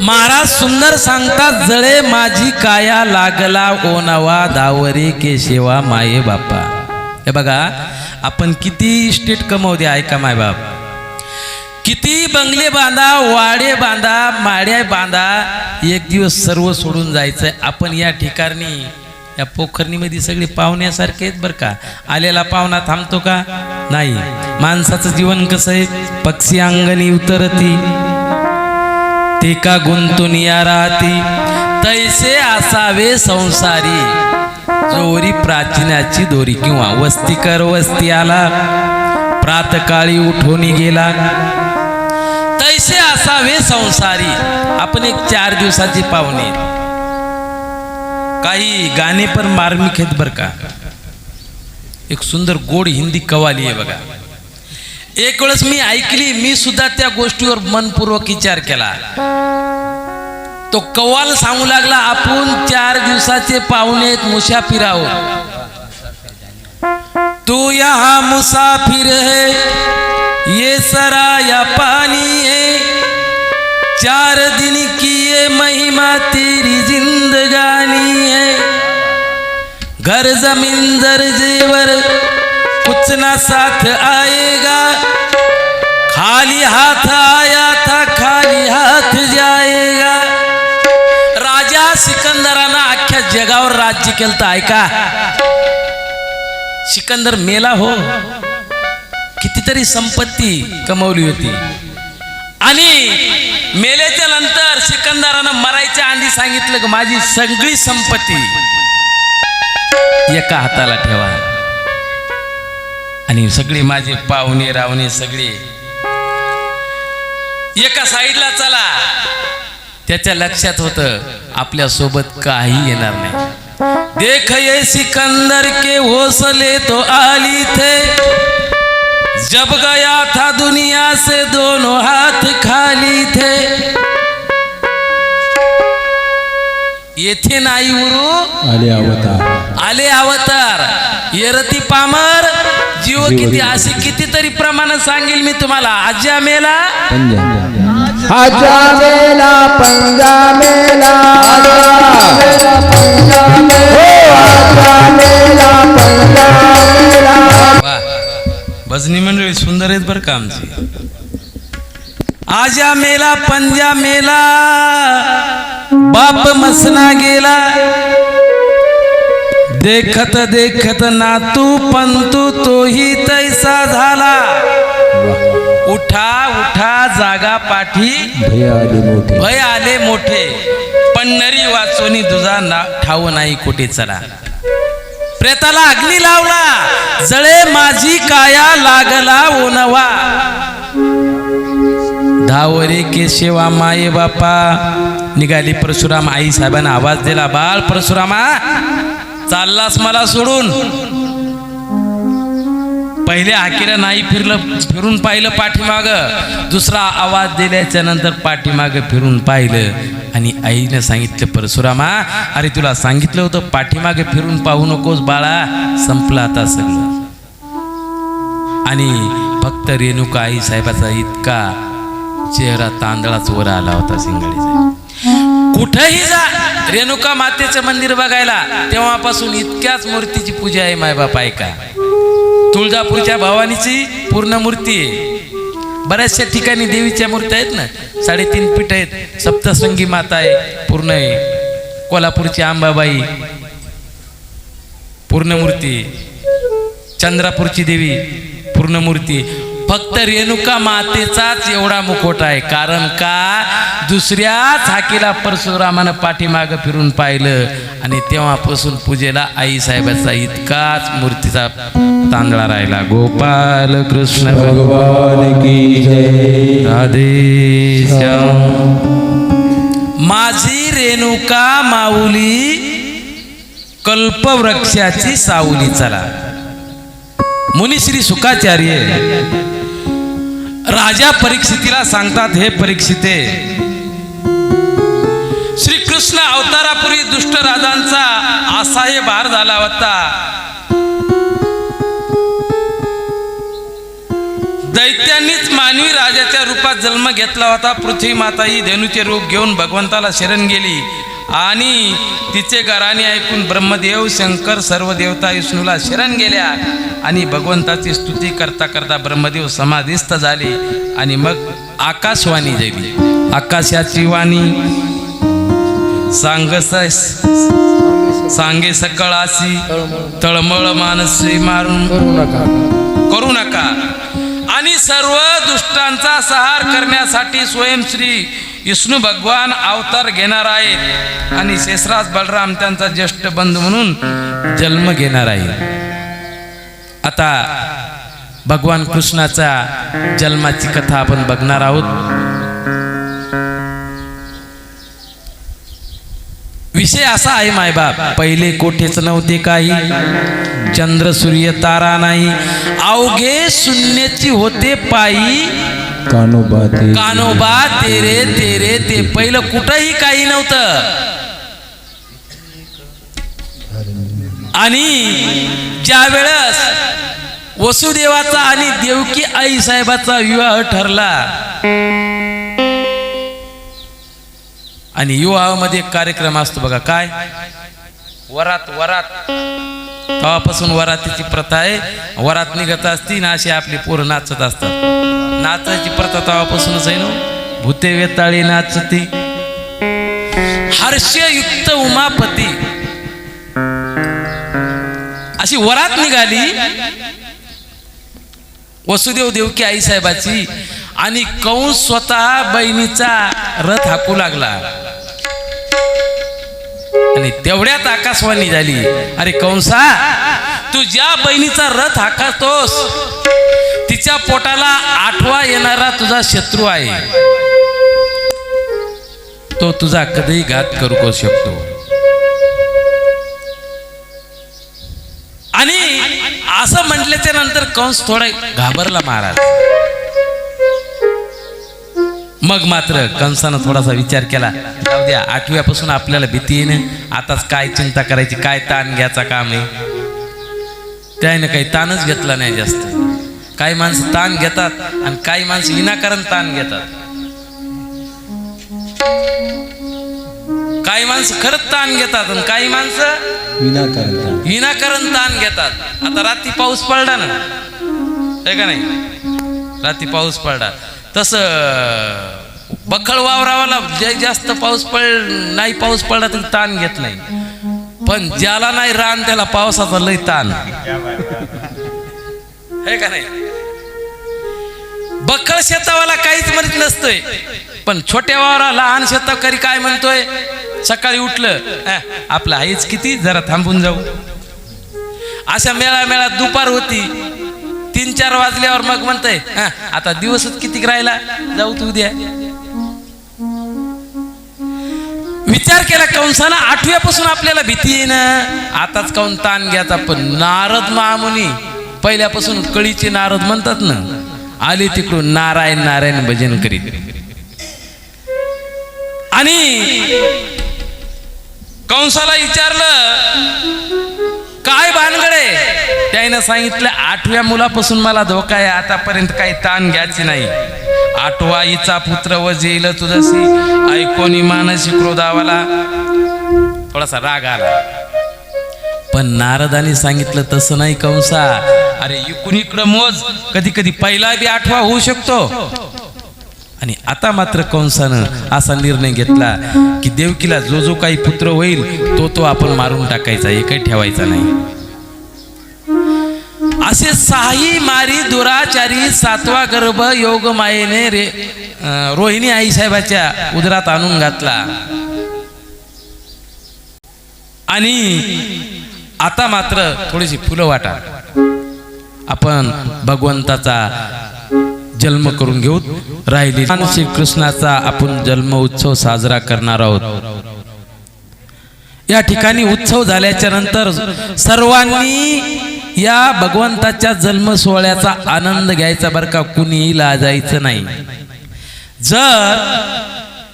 महाराज सुंदर सांगतात जळे माझी काया लागला ओनावा दावरी केशेवा माये बापा. हे बघा आपण किती इस्टेट कमवू द्या ऐका माय बाप. किती बंगले बांधा वाडे बांधा माड्या बांधा एक दिवस सर्व सोडून जायचंय. आपण या ठिकाणी या पोखरणीमध्ये सगळे पाहुण्यासारखे आहेत बरं का. आलेला पाहुणा थांबतो का? नाही. माणसाचं जीवन कसं आहे? पक्षी अंगणी उतरती. ते का गुंतून या राहती तैसे असावे संसारी. जोरी प्राचीनाची दोरी किंवा वस्ती कर वस्ती आला. प्रातकाळी उठून गेला. तैसे असावे संसारी. आपण एक चार दिवसाची पाहुणे काही गाणे पण मार्मिक आहेत बरं का। एक सुंदर गोड हिंदी कवाली आहे बघा एक वेळेस मी ऐकली मी सुद्धा त्या गोष्टीवर मनपूर्वक विचार केला। तो कव्वाल सांगू लागला, आपण चार पाहुणे आहेत मुसाफिर तू यहाँ मुसाफिर है, ये सराया पानी है। चार दिन की ये महिमा, तेरी जिंदगानी है घर जमीन दर जेवर कुछ ना साथ आएगा। खाली हाथ आया था खाली हाथ जाएगा। राजा सिकंदरानं अख्ख्या जगावर राज्य केलं तर ऐका। सिकंदर मेला हो कितीतरी संपत्ती कमवली होती. आणि मेल्याच्या नंतर सिकंदरानं मरायच्या आधी सांगितलं की माझी सगळी संपत्ती एका हाताला ठेवा. आणि सगळे माझे पाहुणे रावणे सगळे एका साईडला चला. त्याच्या लक्षात होतं आपल्यासोबत काही येणार नाही. देख ये सिकंदर के होसले तो आली थे जब गया था दुनिया से दोनों हाथ खाली थे येथे नाही उरू. आले अवतार. आले अवतार. येरती पामर. जीव किती असे कितीतरी प्रमाणात सांगेल मी तुम्हाला. आज्या मेला. पंजा आजा मेला पंजा मेला पंजा मेला पंजा मेला वा. भजनी मंडळी सुंदर आहेत बरं का आमची? आजा मेला पंजा मेला बाप मसना गेला. देखत देखत नातू पंतू तोही तैसा झाला. उठा उठा जागा पाठी. भय आले मोठे. पंढरी वाचोनी तुझा ना ठाव नाही कुठे चला. प्रेताला अग्नी लावला. जळे माझी काया लागला ओनवा धावरे केशवा माये बापा. निघाली परशुराम आई साहेबांना आवाज दिला बाळ परशुरामा चाललास मला सोडून. पहिले हाकीला नाही फिरलं फिरून पाहिलं पाठीमाग. दुसरा आवाज दिल्याच्या नंतर पाठीमाग फिरून पाहिलं. आणि आईनं सांगितलं परशुरामा अरे तुला सांगितलं होतं पाठीमागे फिरून पाहू नकोस बाळा संपलं आता सगळं. आणि फक्त रेणुका आई साहेबाचा इतका चेहरा तांदळाच वर आला होता सिंगाडीचा कुठेही जा रेणुका मातेचं मंदिर बघायला. तेव्हापासून इतक्याच मूर्तीची पूजा आहे मायबाप ऐका. तुळजापूरच्या भवानीची पूर्ण मूर्ती आहे. बऱ्याचशा ठिकाणी देवीच्या मूर्त्या आहेत ना? साडेतीन पीठ आहेत सप्तसंगी माता आहे पूर्ण आहे. कोल्हापूरची अंबाबाई पूर्ण मूर्ती चंद्रापूरची देवी पूर्ण मूर्ती फक्त रेणुका मातेचाच एवढा मुखोटा आहे. कारण का? दुसऱ्याच हाकीला परशुरामानं पाठीमागं फिरून पाहिलं आणि तेव्हापासून पूजेला आई साहेबाचा इतकाच मूर्तीचा तांदळा राहिला. गोपाल कृष्ण. भगवान की जय. राधे श्याम. माझी रेणुका माऊली कल्पवृक्षाची सावली चला. मुनिश्री सुखाचार्य. राजा परीक्षितीला सांगतात हे परीक्षिते श्रीकृष्ण अवतारापूर्वी दुष्ट राजांचा असाह्य भार झाला होता. दैत्यांनीच मानवी राजाच्या रूपात जन्म घेतला होता. पृथ्वी माता ही धेनूचे रूप घेऊन भगवंताला शरण गेली. आणि तिचे गाराने ऐकून ब्रह्मदेव शंकर सर्व देवता विष्णूला शरण गेल्या. आणि भगवंताची स्तुती करता करता ब्रह्मदेव समाधिस्थ झाले आणि मग आकाशवाणी झाली आकाशाची वाणी सांग सांगे सकळासी तळमळ मानसी मारून. करू नका. करू नका. आणि सर्व दुष्टांचा सहार करण्यासाठी स्वयंश्री विष्णू भगवान अवतार घेणार आहेत आणि शेषराज बलराम त्यांचा ज्येष्ठ बंधू म्हणून जन्म घेणार आहे. आता भगवान कृष्णाचा जन्माची कथा आपण बघणार आहोत. विषय असा आहे मायबाप पहिले कोठेच नव्हते काही. चंद्र सूर्य तारा नाही. अवघे शून्याची होते पायी. कानोबा ते कानोबा तेरे तेरे ते पहिलं कुठंही काही नव्हतं. आणि ज्या वेळेस वसुदेवाचा आणि देवकी आई साहेबाचा विवाह ठरला आणि विवाहामध्ये एक कार्यक्रम असतो बघा काय? वरात वरात. तेव्हापासून वरातीची प्रथा आहे. वरात निघत असती ना अशी आपली पोरं नाचत असतात. नाचायची प्रथा तेव्हापासूनच आहे ना हो. भूते वेताळी नाचती. हर्षयुक्त उमापती. अशी वरात निघाली. वसुदेव देवकी आई साहेबाची आणि कंस स्वतः बहिणीचा रथ हाकू लागला. आणि तेवढ्यात आकाशवाणी झाली. अरे कंसा तू ज्या बहिणीचा रथ हाकतोस तिच्या पोटाला आठवा येणारा तुझा शत्रू आहे. तो तुझा कधीही घात करू शकतो. आणि असं म्हटल्याच्या नंतर कंस थोडा घाबरला महाराज. मग मात्र कंसानं थोडासा विचार केला जाऊ द्या आठव्यापासून आपल्याला भीती येईन आताच काय चिंता करायची काय ताण घ्यायचा काम आहे? त्याने काही ताणच घेतला नाही जास्त. काही माणसं ताण घेतात आणि काही माणसं विनाकारण ताण घेतात. काही माणसं खरंच ताण घेतात आणि काही माणसं विनाकारण विनाकारण ताण घेतात. आता रात्री पाऊस पडला ना. का नाही? रात्री पाऊस पडला. तसं बखळ वावरावाला जे जास्त पाऊस पड नाही पाऊस पडला तरी ताण घेत नाही. पण ज्याला नाही रान त्याला पावसाचा लय ताण हे का नाही? बखळ शेतावाला काहीच म्हणत नसतोय. पण छोट्या वावरा लहान शेतकरी काय म्हणतोय? सकाळी उठलं आपलं आईच किती? जरा थांबून जाऊ. अशा मेळा मेळा दुपार होती. तीन चार वाजल्यावर मग म्हणतय आता दिवसच किती राहिला? जाऊ तू उद्या. विचार केला कंसानं आठव्यापासून आपल्याला भीती आहे ना. आताच काऊन ताण घ्यायचा पण नारद महामुनी पहिल्यापासून कळीचे नारद म्हणतात ना आले तिकडून नारायण नारायण भजन करीत. आणि कंसाला विचारलं त्यानं सांगितलं आठव्या मुलापासून मला धोका आहे आतापर्यंत काही ताण घ्यायची नाही. आठवा हिचा पुत्र व जेल तुझशी ऐकोनी मानसी क्रोधावाला थोडासा राग आला. पण नारदाने सांगितलं तसं नाही कंसा. अरे इकडून इकडं मोज. कधी कधी पहिला बी आठवा होऊ शकतो. आणि आता मात्र कंसानं असा निर्णय घेतला की देवकीला जो जो काही पुत्र होईल तो तो आपण मारून टाकायचा एकही ठेवायचा नाही. असे साही मारी दुराचारी सातवा गर्भ योग मायेने रे रोहिणी आई साहेबाच्या उदरात आणून घातला. आणि आता मात्र थोडीशी फुलं वाटा. आपण भगवंताचा जन्म करून घेऊ. राहिली श्री कृष्णाचा आपण जन्म उत्सव साजरा करणार आहोत. या ठिकाणी उत्सव झाल्याच्यानंतर सर्वांनी या भगवंताच्या जन्म सोहळ्याचा आनंद घ्यायचा बरं का कुणीही लाजायचं नाही. जर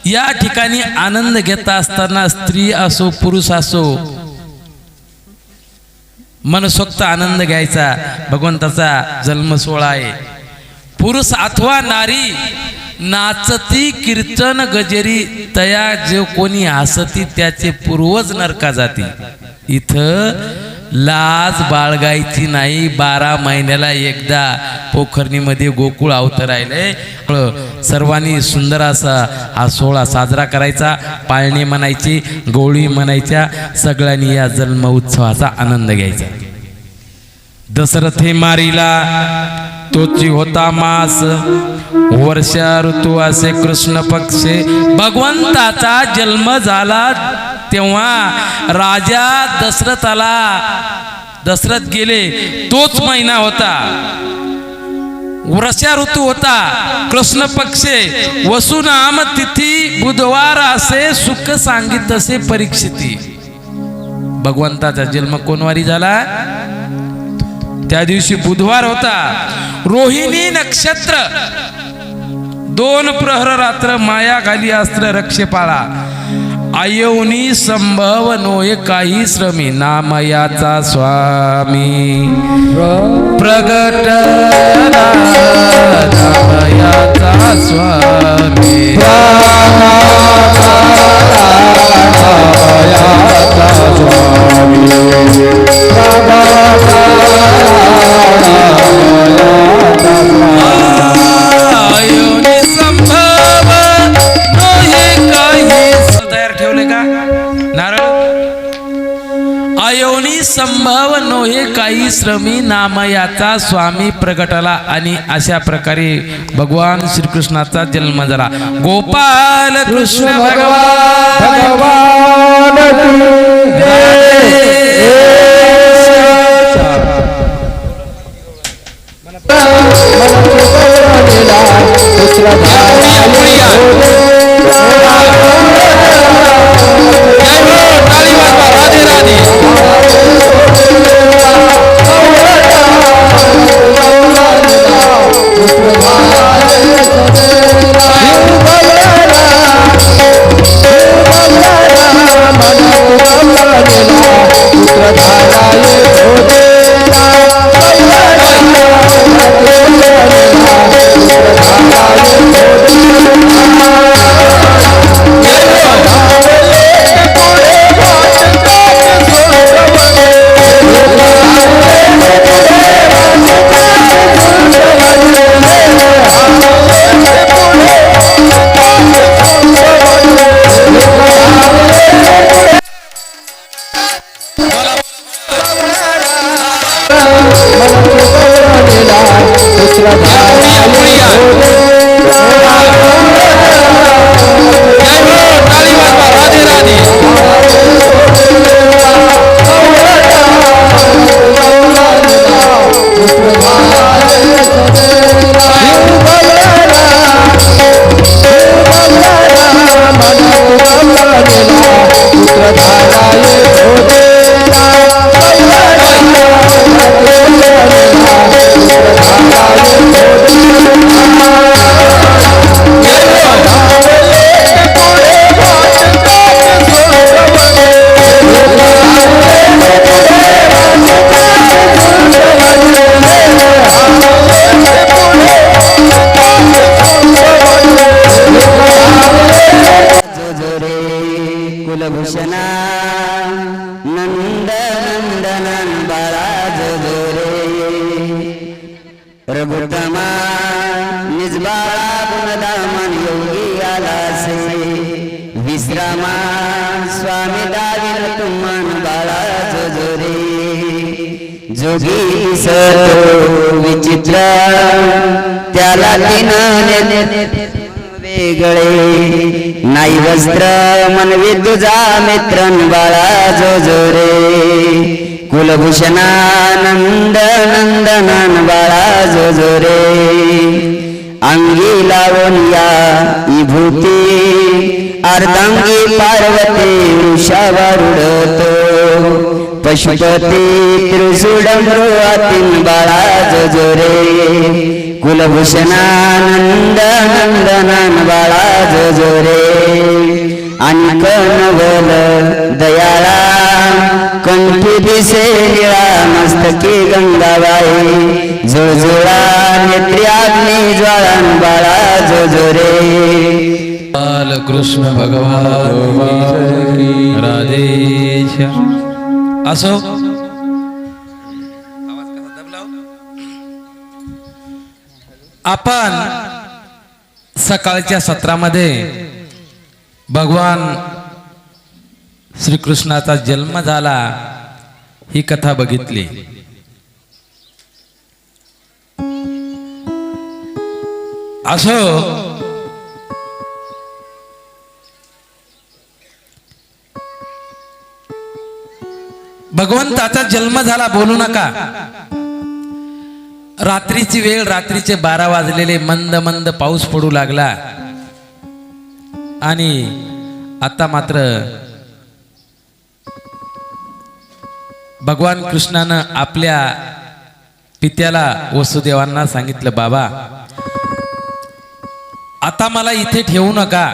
या ठिकाणी आनंद घेता असताना स्त्री असो पुरुष असो मनसोक्त आनंद घ्यायचा भगवंताचा जन्म सोहळा आहे. पुरुष अथवा नारी नाचती कीर्तन गजेरी तया जे कोणी हसती त्याचे पूर्वज नरका जाती. इथं लाज बाळगायची नाही. बारा महिन्याला एकदा पोखरणीमध्ये गोकुळ अवतर राहिले सर्वांनी सुंदर असा हा सोहळा साजरा करायचा. पाळणी म्हणायची गोळी म्हणायच्या सगळ्यांनी या जन्म उत्सवाचा आनंद घ्यायचा. दशरथ हे मारीला. तोची होता मास. वर्षा ऋतू असे कृष्ण पक्षे. भगवंताचा जन्म झाला. तेव्हा राजा दशरथाला दशरथ गेले तोच महिना होता. वर्षा ऋतू होता कृष्ण पक्षे वसुनाम तिथी बुधवार असे सुख सांगित असे परीक्षिती. भगवंताचा जन्म कोणवारी झाला? त्या दिवशी बुधवार होता. रोहिणी नक्षत्र. दोन प्रहर रात्र माया खाली अस्त्र रक्षपाळा. अयोनी संभव नोय काही श्रमी नामयाचा स्वामी. प्रगट नामयाचा स्वामी स्वामी. संभव नोहे काही श्रमी नामयाचा स्वामी प्रगटला आणि अशा प्रकारे भगवान श्रीकृष्णाचा जन्म झाला. गोपाल कृष्ण भगवान भगवान की जोगी सतो विचित्र त्याला तिनं वेगळे. नाही वस्त्र मनवी तुझा मित्रन बाळा जो जो रे. कुलभूषणानंद नंदनन बाळा जो जो रे. अंगी लावून या विभूती अर्धांगी पार्वती वृषावर उडतो. पशुपती त्रिशूडमृवातीन बाळा जोरे कुलभूषणानंद नंदनन बाळा जोरे आणि कणवल दयाळा कंठी दिसे निळा मस्तकी गंगाबाई. जुळजुळा नेत्री अग्नी ज्वाळान बाळा जो रे कृष्ण भगवान राधेश असो. आपण सकाळच्या सत्रामध्ये भगवान श्रीकृष्णाचा जन्म झाला ही कथा बघितली. असो. भगवंताचा जन्म झाला बोलू नका. रात्रीची वेळ रात्रीचे बारा वाजलेले मंद मंद पाऊस पडू लागला. आणि आता मात्र भगवान कृष्णानं आपल्या पित्याला वसुदेवांना सांगितलं बाबा आता मला इथे ठेवू नका.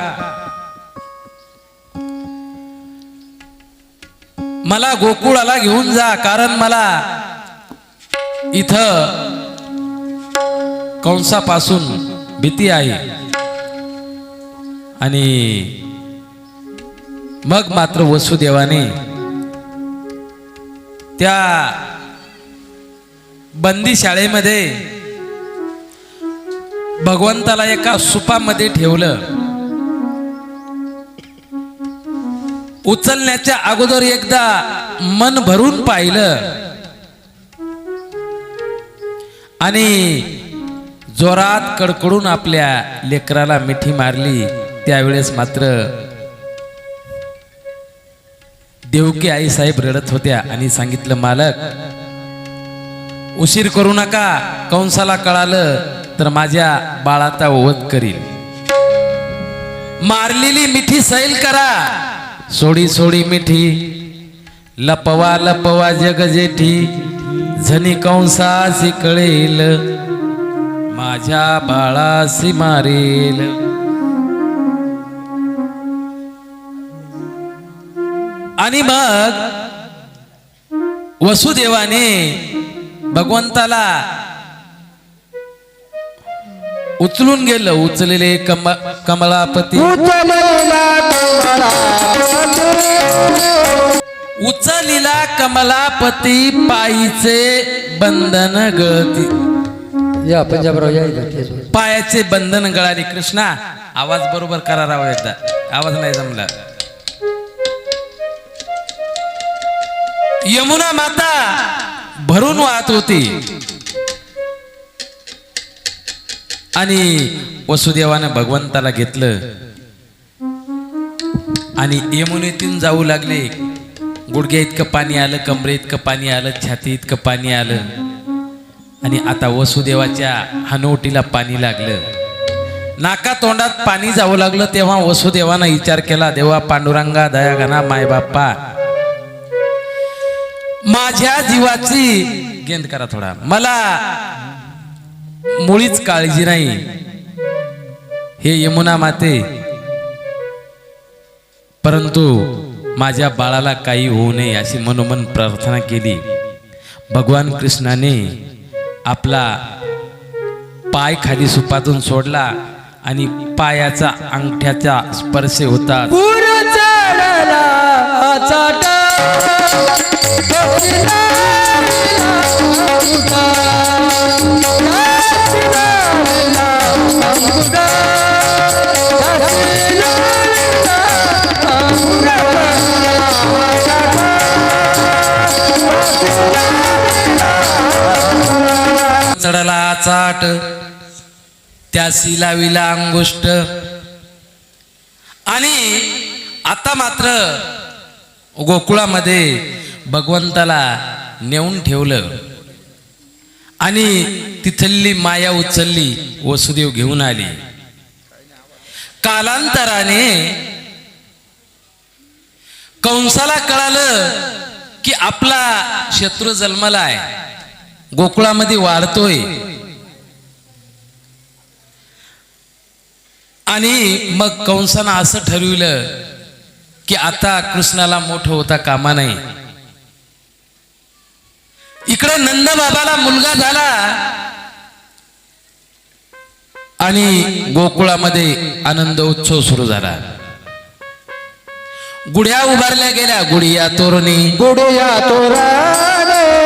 मला गोकुळाला घेऊन जा कारण मला इथं कंसापासून भीती आहे. आणि मग मात्र वसुदेवाने त्या बंदी शाळेमध्ये भगवंताला एका सुपामध्ये ठेवलं. उचलण्याच्या अगोदर एकदा मन भरून पाहिलं. आणि जोरात कडकडून आपल्या लेकराला मिठी मारली. त्यावेळेस मात्र देवकी आई साहेब रडत होत्या आणि सांगितलं मालक उशीर करू नका. कंसाला कळालं तर माझ्या बाळाचा वध करील मारलेली मिठी सैल करा. सोडी सोडी मिठी लपवा लपवा जग जेठी झनी कंसासी कळेल माझ्या बाळासी मारेल. आणि मग वसुदेवाने भगवंताला उचलून गेलं उचलेले कम कमलापती उचलला कमलापती पायीचे बंधन गळती. या पंजाबराव या. पायाचे बंधन गळाले. कृष्णा आवाज बरोबर करा राव एकदा. आवाज नाही जमला. यमुना माता भरून वाहत होती. आणि वसुदेवानं भगवंताला घेतलं. आणि यमुनेतून जाऊ लागले. गुडघ्या इतकं पाणी आलं कमरे इतकं पाणी आलं छाती इतकं पाणी आलं. आणि आता वसुदेवाच्या हनुवटीला पाणी लागलं. नाका तोंडात पाणी जावं लागलं तेव्हा वसुदेवानं विचार केला देवा पांडुरंगा दयागणा माय बाप्पा. माझ्या जीवाची गेंद करा थोडा. मला मुळीच काळजी नाही. हे यमुना माते परंतु माझ्या बाळाला काही होऊ नये अशी मनोमन प्रार्थना केली. भगवान कृष्णाने आपला पाय खाली सुपातून सोडला आणि पायाचा अंगठ्याचा स्पर्श होता. पूर चाट त्यासी लाविला अंगुष्ट. आणि आता मात्र गोकुळामध्ये भगवंताला नेऊन ठेवलं. आणि तिथली माया उचलली वसुदेव घेऊन आली. कालांतराने कंसाला कळालं की आपला शत्रू जन्मलाय. गोकुळामध्ये वाढतोय. आणि मग कंसानं असं ठरविलं की आता कृष्णाला मोठं होता कामा नाही. इकडे नंद बाबाला मुलगा झाला. आणि गोकुळामध्ये आनंद उत्सव सुरू झाला. गुढ्या उभारल्या गेल्या गुढिया तोरणी. गुडिया तोराने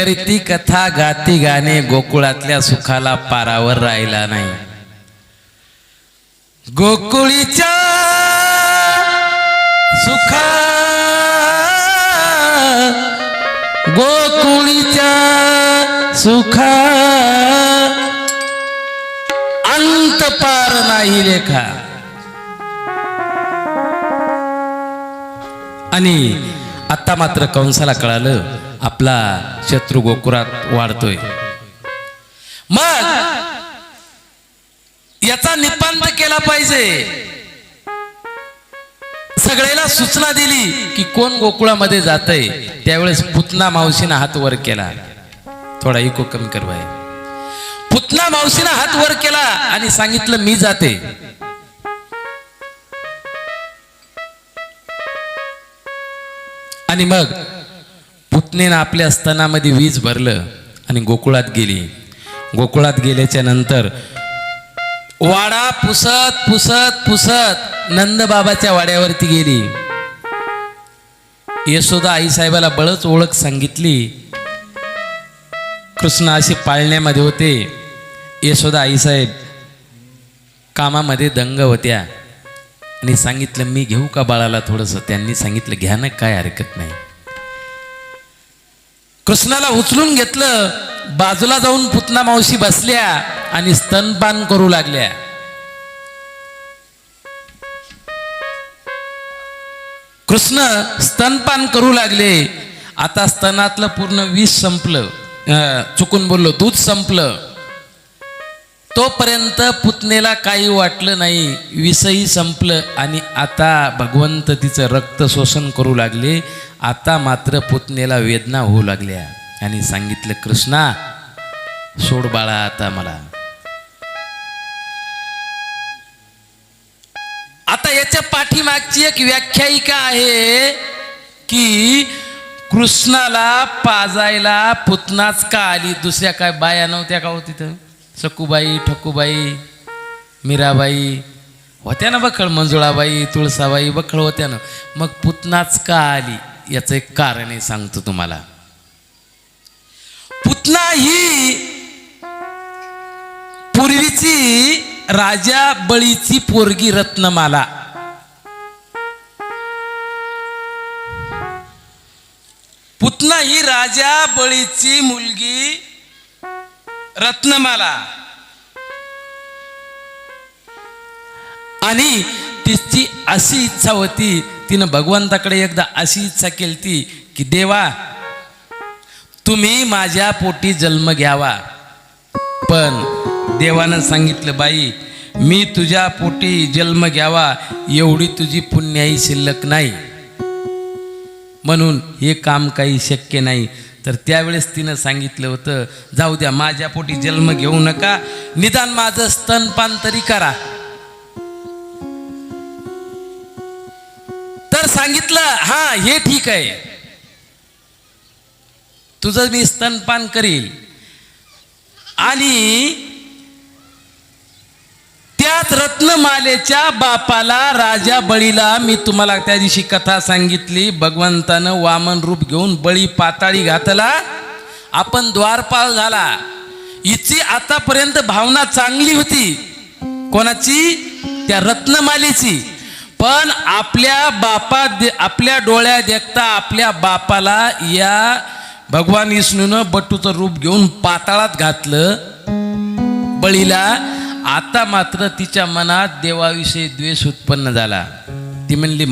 करीती कथा गाती गाणे गोकुळातल्या सुखाला पारावर राहिला नाही. गोकुळीच्या सुखा गोकुळीच्या सुखा अंत पार नाही लेखा आणि आता मात्र कंसाला कळालं आपला शत्रू गोकुरात वाढतोय. मग याचा निपांत केला पाहिजे. सगळ्याला सूचना दिली की कोण गोकुळामध्ये जातय त्यावेळेस पुतना मावशीनं हात वर केला. थोडा इको कमी करवाय पुतना मावशीनं हात वर केला आणि सांगितलं मी जाते. आणि मग पुतणेनं आपल्या स्तनामध्ये वीज भरलं आणि गोकुळात गेली. गोकुळात गेल्याच्यानंतर वाडा पुसत पुसत पुसत नंदबाबाच्या वाड्यावरती गेली. यशोदा आईसाहेबाला बळच ओळख सांगितली. कृष्ण असे पाळण्यामध्ये होते. यशोदा आईसाहेब कामामध्ये दंग होत्या. आणि सांगितलं मी घेऊ का बाळाला थोडंसं? त्यांनी सांगितलं घ्या ना काय हरकत नाही. कृष्णाला उचलून घेतलं बाजूला जाऊन पुतना मावशी बसल्या आणि स्तनपान करू लागल्या. कृष्ण स्तनपान करू लागले. आता स्तनातलं पूर्ण विष संपलं. चुकून बोललो दूध संपलं. तोपर्यंत पुतनेला काही वाटलं नाही विषही संपलं आणि आता भगवंत तिचं रक्त शोषण करू लागले. आता मात्र पुतणेला वेदना होऊ लागल्या. आणि सांगितलं कृष्णा सोड बाळा आता मला. आता याच्या पाठीमागची एक व्याख्यायिका आहे की कृष्णाला पाजायला पुतनाच का आली? दुसऱ्या काय बाया नव्हत्या का हो तिथं? सकूबाई ठकूबाई मीराबाई होत्या ना बखळ मंजुळाबाई तुळसाबाई बखळ होत्या ना. मग पुतनाच का आली? याचं एक कारण आहे सांगतो तुम्हाला. पुतना ही पूर्वीची राजा बळीची पोरगी रत्नमाला. पुतना ही राजा बळीची मुलगी रत्नमाला. आणि तिची अशी इच्छा होती तिनं भगवंताकडे एकदा अशी इच्छा केली ती की देवा तुम्ही माझ्या पोटी जन्म घ्यावा. पण देवानं सांगितलं बाई मी तुझ्या पोटी जन्म घ्यावा एवढी तुझी पुण्याई शिल्लक नाही. म्हणून हे काम काही शक्य नाही. तर त्यावेळेस तिनं सांगितलं होतं जाऊ द्या माझ्या पोटी जन्म घेऊ नका निदान माझं स्तनपान तरी करा. जर सांगितलं हा हे ठीक आहे. तुझं मी स्तनपान करील. आणि त्याच रत्नमालेच्या बापाला राजा बळीला मी तुम्हाला त्या दिवशी कथा सांगितली. भगवंतानं वामन रूप घेऊन बळी पाताळी घातला. आपण द्वारपाल झाला. हिची आतापर्यंत भावना चांगली होती. कोणाची? त्या रत्नमालेची. पण आपल्या बापा दे- आपल्या डोळ्या देखता आपल्या बापाला या भगवान विष्णूनं बटूचं रूप घेऊन पाताळात घातलं बळीला. आता मात्र तिच्या मनात देवाविषयी द्वेष उत्पन्न झाला. ती म्हणली